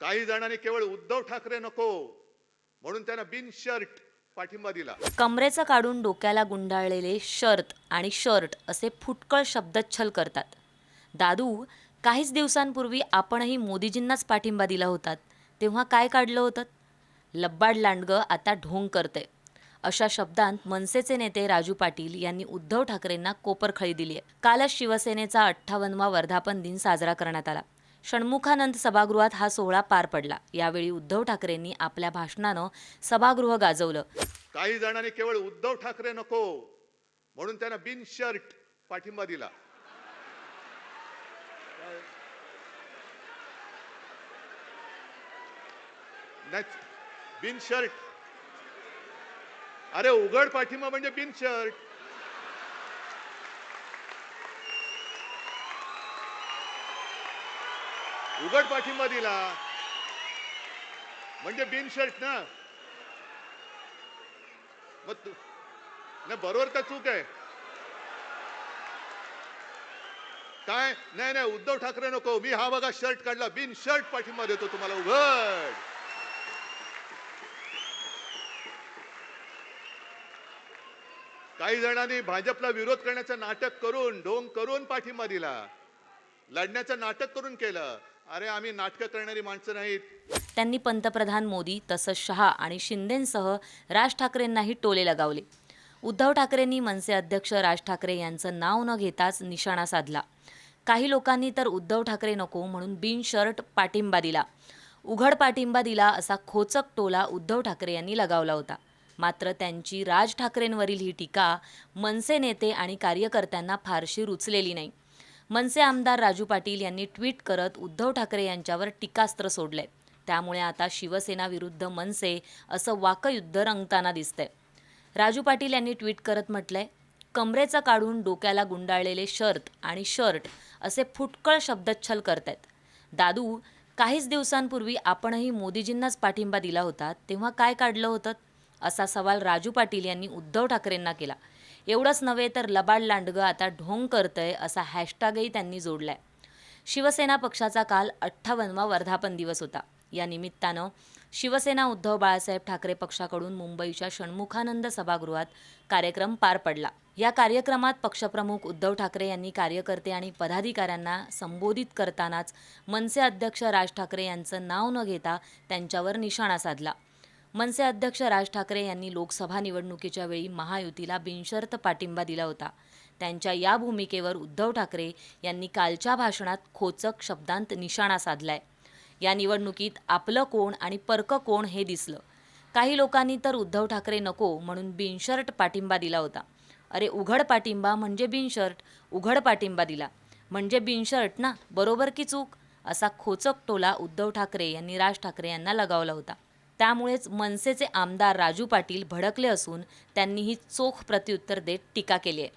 काही जणांनी केवळ उद्धव ठाकरे नको म्हणून त्यांना बिन शर्ट पाठिंबा दिला. कमरेचं काढून डोक्याला गुंडाळलेले शर्ट आणि शर्ट असे फुटकळ शब्दच्छल करतात. दादू काहीच दिवसांपूर्वी आपणही मोदीजींनाच पाठिंबा दिला होता. तेव्हा काय काढलं होतं? लब्बाड लांडगं आता ढोंग करते. अशा शब्दांत मनसेचे नेते राजू पाटील यांनी उद्धव ठाकरेंना कोपरखळी दिली आहे कालच शिवसेनेचा अठ्ठावन्नवा वर्धापन दिन साजरा करण्यात आला. षण्मुखानंद सभागृहात हा सोहळा पार पडला. यावेळी उद्धव ठाकरेंनी आपल्या भाषणानं सभागृह गाजवलं. काही जणांनी केवळ उद्धव ठाकरे नको म्हणून त्यांना बिन शर्ट पाठिंबा दिला. नाही, बिन शर्ट. अरे उघड पाठिंबा म्हणजे बिन शर्ट. उघड पाठिंबा दिला. म्हणजे बिन शर्ट ना. मग तू नाही बरोबर का चूक आहे. काय? नाही नाही उद्धव ठाकरे नको. मी हा बघा शर्ट काढला. बिन शर्ट पाठिंबा देतो तुम्हाला. उघड. काही जणांनी भाजपला विरोध करण्याचं नाटक करून ढोंग करून पाठिंबा दिला. लढण्याचं नाटक करून केलं. अरे आम्ही नाटकं करणारी माणसं नाहीत. त्यांनी पंतप्रधान मोदी तसंच शहा आणि शिंदेंसह राज ठाकरेंनाही टोले लगावले. उद्धव ठाकरेंनी मनसे अध्यक्ष राज ठाकरे यांचं नाव न घेताच निशाणा साधला. काही लोकांनी तर उद्धव ठाकरे नको म्हणून बिन शर्ट पाठिंबा दिला. उघड पाठिंबा दिला असा खोचक टोला उद्धव ठाकरे यांनी लगावला होता. मात्र त्यांची राज ठाकरेंवरील ही टीका मनसे नेते आणि कार्यकर्त्यांना फारशी रुचलेली नाही. मनसे आमदार राजू पाटील यांनी ट्विट करत उद्धव ठाकरे यांच्यावर टीकास्त्र सोडले त्यामुळे आता शिवसेना विरुद्ध मनसे असं वाकयुद्ध रंगताना दिसतंय. राजू पाटील यांनी ट्विट करत म्हटलंय कमरेचं काढून डोक्याला गुंडाळलेले शर्ट आणि शर्ट असे फुटकळ शब्दच्छल करतायत. दादू काहीच दिवसांपूर्वी आपणही मोदीजींनाच पाठिंबा दिला होता तेव्हा काय काढलं होतं? असा सवाल राजू पाटील यांनी उद्धव ठाकरेंना केला. एवढंच नव्हे तर लबाड लांडगं आता ढोंग करतंय असा हॅशटॅगही त्यांनी जोडलाय. शिवसेना पक्षाचा काल अठ्ठावन्नवा वर्धापन दिवस होता. या निमित्तानं शिवसेना उद्धव बाळासाहेब ठाकरे पक्षाकडून मुंबईच्या षण्मुखानंद सभागृहात कार्यक्रम पार पडला. या कार्यक्रमात पक्षप्रमुख उद्धव ठाकरे यांनी कार्यकर्ते आणि पदाधिकाऱ्यांना संबोधित करतानाच मनसे अध्यक्ष राज ठाकरे यांचं नाव न घेता त्यांच्यावर निशाणा साधला. मनसे अध्यक्ष राज ठाकरे यांनी लोकसभा निवडणुकीच्या वेळी महायुतीला बिनशर्त पाठिंबा दिला होता. त्यांच्या या भूमिकेवर उद्धव ठाकरे यांनी कालच्या भाषणात खोचक शब्दांत निशाणा साधलाय. या निवडणुकीत आपलं कोण आणि परक कोण हे दिसलं. काही लोकांनी तर उद्धव ठाकरे नको म्हणून बिनशर्ट पाठिंबा दिला होता. अरे उघड पाठिंबा म्हणजे बिनशर्ट उघड पाठिंबा दिला. म्हणजे बिनशर्ट ना बरोबर की चूक? असा खोचक टोला उद्धव ठाकरे यांनी राज ठाकरे यांना लगावला होता. त्यामुळेच मनसेचे आमदार राजू पाटील भडकले असून त्यांनी ही चोख प्रत्युत्तर देत टीका केली आहे.